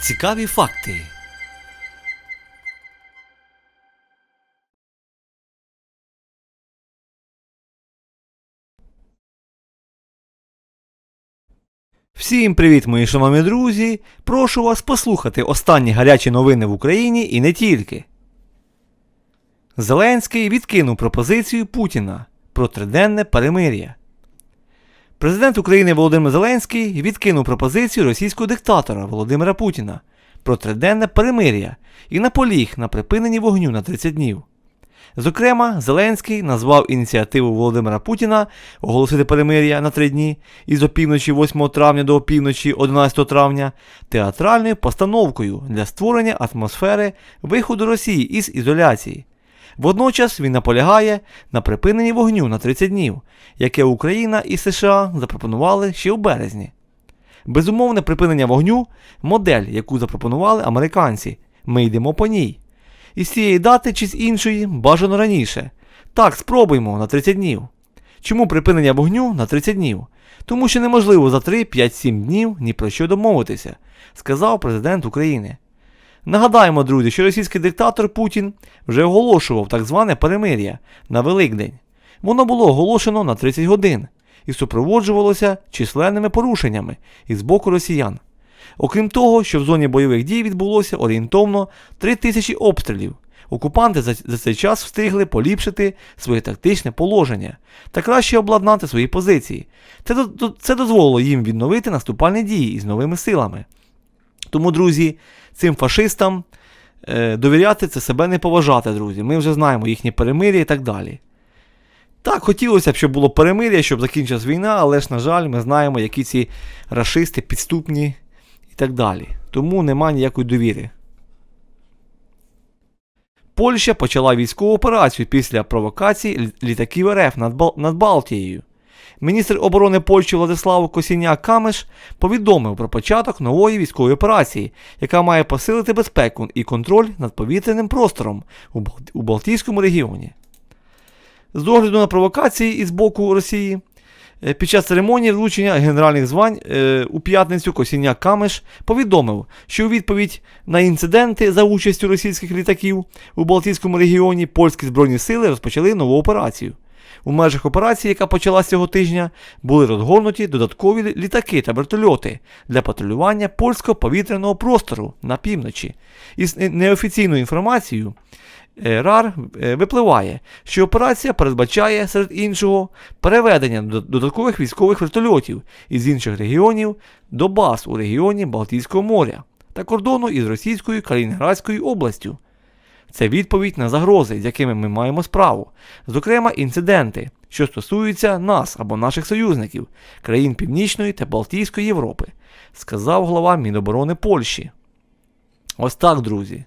Цікаві факти. Всім привіт, мої шановні друзі! Прошу вас послухати останні гарячі новини в Україні і не тільки. Зеленський відкинув пропозицію Путіна про триденне перемир'я. Президент України Володимир Зеленський відкинув пропозицію російського диктатора Володимира Путіна про триденне перемир'я і наполіг на припиненні вогню на 30 днів. Зокрема, Зеленський назвав ініціативу Володимира Путіна оголосити перемир'я на три дні із опівночі 8 травня до опівночі 11 травня театральною постановкою для створення атмосфери виходу Росії із ізоляції. Водночас він наполягає на припиненні вогню на 30 днів, яке Україна і США запропонували ще у березні. Безумовне припинення вогню модель, яку запропонували американці. Ми йдемо по ній. Із цієї дати чи з іншої бажано раніше. Так, спробуймо на 30 днів. Чому припинення вогню на 30 днів? Тому що неможливо за 3, 5, 7 днів ні про що домовитися, сказав президент України. Нагадаємо, друзі, що російський диктатор Путін вже оголошував так зване перемир'я на Великдень. Воно було оголошено на 30 годин і супроводжувалося численними порушеннями із боку росіян. Окрім того, що в зоні бойових дій відбулося орієнтовно 3 тисячі обстрілів. Окупанти за, цей час встигли поліпшити своє тактичне положення та краще обладнати свої позиції. Це, це дозволило їм відновити наступальні дії із новими силами. Тому, друзі, цим фашистам е, довіряти це себе не поважати, друзі. Ми вже знаємо їхні перемир'я і так далі. Так, хотілося б, щоб було перемир'я, щоб закінчилась війна, але ж, на жаль, ми знаємо, які ці рашисти підступні і так далі. Тому нема ніякої довіри. Польща почала військову операцію після провокацій літаків РФ над, Бал- над Балтією. Міністр оборони Польщі Владислав Косіняк Камеш повідомив про початок нової військової операції, яка має посилити безпеку і контроль над повітряним простором у, Балтійському регіоні. З огляду на провокації із боку Росії, е, під час церемонії вручення генеральних звань е, у п'ятницю Косіняк Камеш повідомив, що у відповідь на інциденти за участю російських літаків у Балтійському регіоні польські збройні сили розпочали нову операцію. У межах операції, яка почалася цього тижня, були розгорнуті додаткові літаки та вертольоти для патрулювання польського повітряного простору на півночі. Із неофіційною інформацією е, РАР е, випливає, що операція передбачає серед іншого переведення до- додаткових військових вертольотів із інших регіонів до баз у регіоні Балтійського моря та кордону із Російською Калінінградською областю. Це відповідь на загрози, з якими ми маємо справу, зокрема інциденти, що стосуються нас або наших союзників, країн Північної та Балтійської Європи, сказав глава Міноборони Польщі. Ось так, друзі.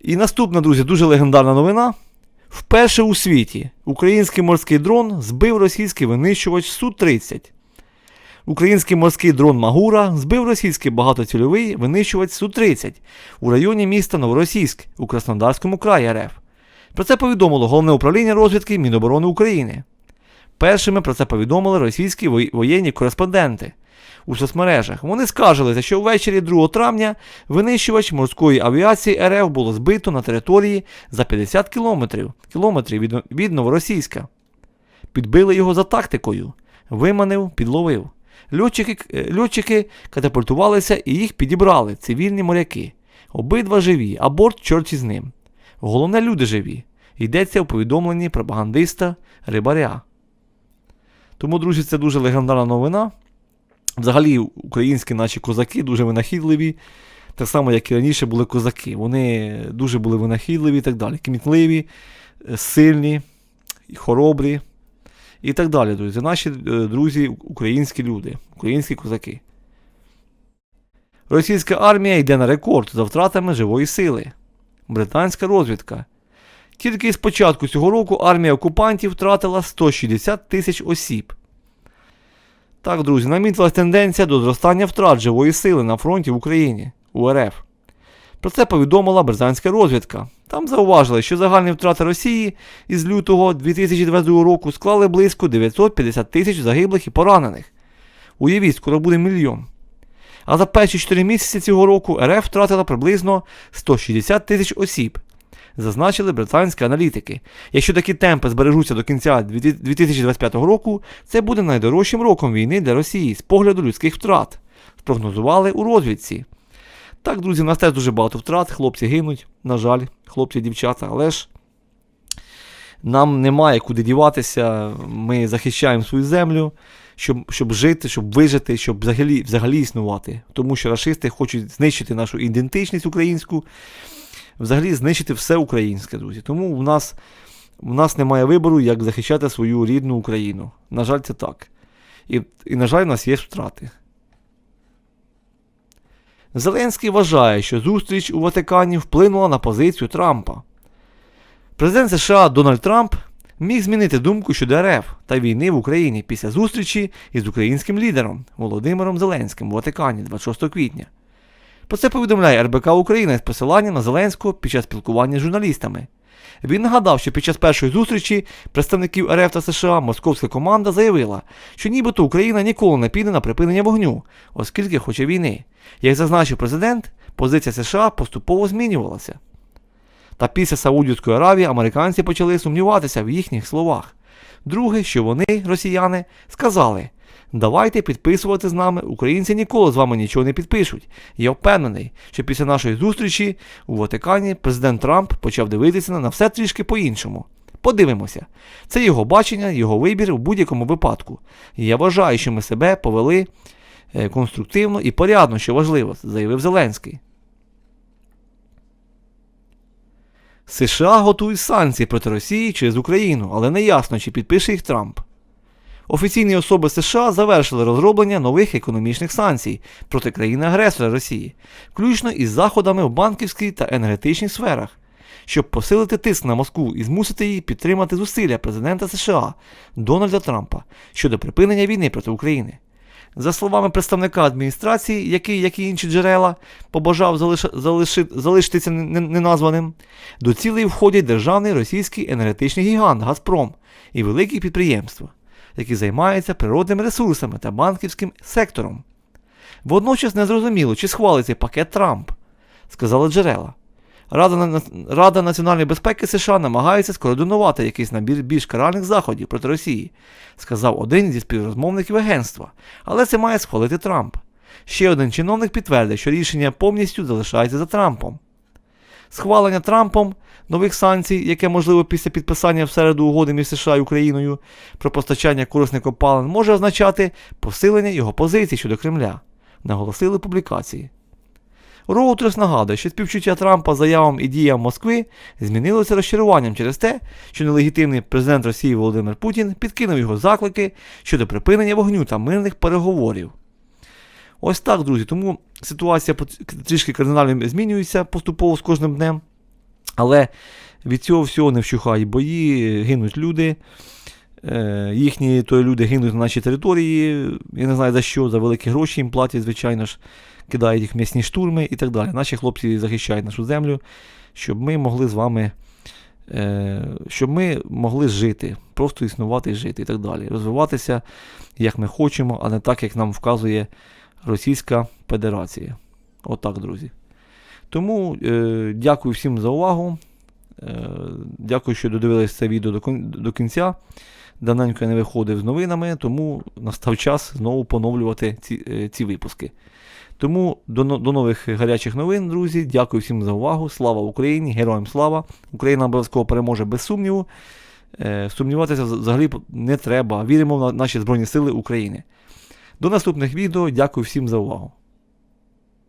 І наступна, друзі, дуже легендарна новина. Вперше у світі український морський дрон збив російський винищувач Су-30. Український морський дрон Магура збив російський багатоцільовий винищувач Су-30 у районі міста Новоросійськ у Краснодарському краї РФ. Про це повідомило Головне управління розвідки Міноборони України. Першими про це повідомили російські воєнні кореспонденти у соцмережах. Вони скаржилися, що ввечері 2 травня винищувач морської авіації РФ було збито на території за 50 кілометрів, кілометрів від, від Новоросійська. Підбили його за тактикою, виманив, підловив. Льотчики, е, льотчики катапультувалися і їх підібрали цивільні моряки. Обидва живі, а борт чорт із ним. Головне, люди живі. Йдеться у повідомленні пропагандиста Рибаря. Тому, друзі, це дуже легендарна новина. Взагалі, українські наші козаки дуже винахідливі, так само, як і раніше були козаки. Вони дуже були винахідливі і так далі. Кмітливі, е, сильні, хоробрі і так далі, друзі. Наші е, друзі, українські люди, українські козаки. Російська армія йде на рекорд за втратами живої сили. Британська розвідка. Тільки з початку цього року армія окупантів втратила 160 тисяч осіб. Так, друзі, намітилась тенденція до зростання втрат живої сили на фронті в Україні у РФ. Про це повідомила британська розвідка. Там зауважили, що загальні втрати Росії із лютого 2022 року склали близько 950 тисяч загиблих і поранених. Уявіть, скоро буде мільйон. А за перші 4 місяці цього року РФ втратила приблизно 160 тисяч осіб. Зазначили британські аналітики. Якщо такі темпи збережуться до кінця 2025 року, це буде найдорожчим роком війни для Росії з погляду людських втрат, спрогнозували у розвідці. Так, друзі, у нас теж дуже багато втрат, хлопці гинуть, на жаль, хлопці дівчата, але ж нам немає куди діватися, ми захищаємо свою землю, щоб, щоб жити, щоб вижити, щоб взагалі, взагалі існувати. Тому що рашисти хочуть знищити нашу ідентичність українську, взагалі знищити все українське, друзі. Тому в нас, в нас немає вибору, як захищати свою рідну Україну. На жаль, це так. І, і на жаль, у нас є втрати. Зеленський вважає, що зустріч у Ватикані вплинула на позицію Трампа. Президент США Дональд Трамп міг змінити думку щодо РФ та війни в Україні після зустрічі із українським лідером Володимиром Зеленським у Ватикані 26 квітня. Про це повідомляє РБК Україна з посиланням на Зеленського під час спілкування з журналістами. Він нагадав, що під час першої зустрічі представників РФ та США московська команда заявила, що нібито Україна ніколи не піде на припинення вогню, оскільки хоче війни. Як зазначив президент, позиція США поступово змінювалася. Та після Саудівської Аравії американці почали сумніватися в їхніх словах. Друге, що вони, росіяни, сказали: давайте підписувати з нами, українці ніколи з вами нічого не підпишуть. Я впевнений, що після нашої зустрічі у Ватикані президент Трамп почав дивитися на все трішки по-іншому. Подивимося. Це його бачення, його вибір у будь-якому випадку. Я вважаю, що ми себе повели е, конструктивно і порядно, що важливо, заявив Зеленський. США готують санкції проти Росії через Україну, але не ясно, чи підпише їх Трамп. Офіційні особи США завершили розроблення нових економічних санкцій проти країни-агресора Росії, включно із заходами в банківській та енергетичній сферах, щоб посилити тиск на Москву і змусити її підтримати зусилля президента США Дональда Трампа щодо припинення війни проти України. За словами представника адміністрації, який, як і інші джерела, побажав залиш... залиши... залишитися неназваним, до цілей входять державний російський енергетичний гігант Газпром і великі підприємства, які займаються природними ресурсами та банківським сектором. Водночас незрозуміло, чи схвалиться пакет Трамп, сказали джерела. Рада, Рада національної безпеки США намагається скоординувати якийсь набір більш каральних заходів проти Росії, сказав один зі співрозмовників агентства, але це має схвалити Трамп. Ще один чиновник підтвердив, що рішення повністю залишається за Трампом. Схвалення Трампом нових санкцій, яке можливо після підписання в середу угоди між США і Україною про постачання корисних копалин, може означати посилення його позицій щодо Кремля, наголосили публікації. Роутерс нагадує, що співчуття Трампа заявам і діям Москви змінилося розчаруванням через те, що нелегітимний президент Росії Володимир Путін підкинув його заклики щодо припинення вогню та мирних переговорів. Ось так, друзі. Тому ситуація трішки кардинально змінюється поступово з кожним днем. Але від цього всього не вщухають бої, гинуть люди. Е, їхні то люди гинуть на нашій території. Я не знаю за що, за великі гроші їм платять, звичайно ж кидають їх м'ясні штурми і так далі. Наші хлопці захищають нашу землю, щоб ми могли з вами. Е, щоб ми могли жити, просто існувати і жити і так далі. Розвиватися, як ми хочемо, а не так, як нам вказує Російська Федерація. Отак, друзі. Тому е, дякую всім за увагу. Е, Дякую, що додивилися це відео до, кінця. Давненько я не виходив з новинами, тому настав час знову поновлювати ці, е, ці випуски. Тому до до нових гарячих новин, друзі. Дякую всім за увагу. Слава Україні! Героям слава! Україна обов'язково переможе без сумніву. Е, Сумніватися взагалі не треба. Віримо в наші Збройні Сили України. До наступних відео. Дякую всім за увагу.